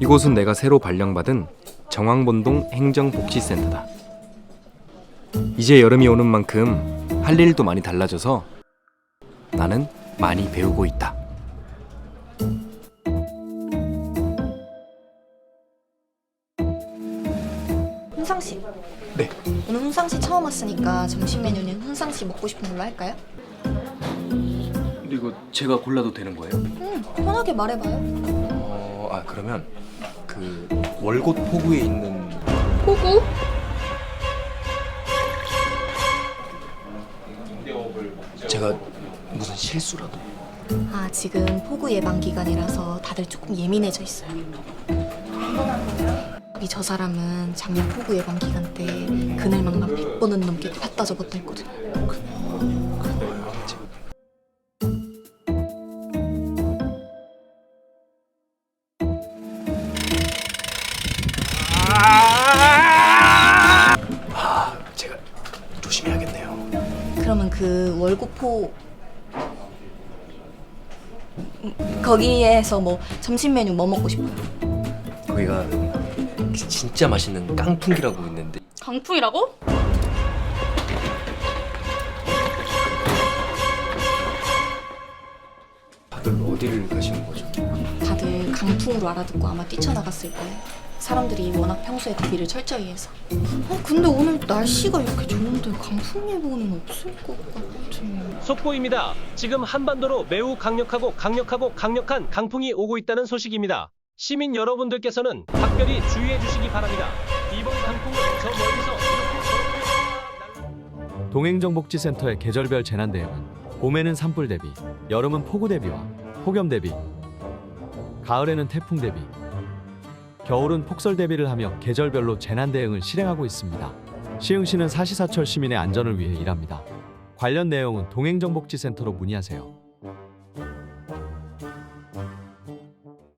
이곳은 내가 새로 발령받은 정왕본동 행정복지센터다. 이제 여름이 오는 만큼 할 일도 많이 달라져서 나는 많이 배우고 있다. 훈상 씨. 네. 오늘 훈상 씨 처음 왔으니까 점심 메뉴는 훈상 씨 먹고 싶은 걸로 할까요? 이거 제가 골라도 되는 거예요? 응, 편하게 말해봐요. 어, 아 그러면 그 월곶 포구에 있는 호구? 제가 무슨 실수라도 아, 지금 폭우 예방 기간이라서 다들 조금 예민해져 있어요. 여기 저 사람은 작년 폭우 예방 기간 때 그늘망만 100번은 넘게 폈다 접었다 했거든요. 조심해야겠네요. 그러면 그 월고포 음, 거기에서 뭐 점심 메뉴 뭐 먹고 싶어요? 거기가 진짜 맛있는 깡풍기라고 있는데 강풍이라고? 다들 어디를 가시는 거죠? 다들 강풍으로 알아듣고 아마 뛰쳐나갔을 거예요. 사람들이 워낙 평소에 대비를 철저히 해서. 어, 근데 오늘 날씨가 이렇게 좋은데 강풍 예보는 없을 것 같은. 속보입니다. 지금 한반도로 매우 강력하고 강력하고 강력한 강풍이 오고 있다는 소식입니다. 시민 여러분들께서는 각별히 주의해 주시기 바랍니다. 이번 강풍은 저 멀리서 동행정복지센터의 계절별 재난 대응은 봄에는 산불 대비, 여름은 폭우 대비와 폭염 대비, 가을에는 태풍 대비, 겨울은 폭설 대비를 하며 계절별로 재난 대응을 실행하고 있습니다. 시흥시는 사시사철 시민의 안전을 위해 일합니다. 관련 내용은 동행정복지센터로 문의하세요.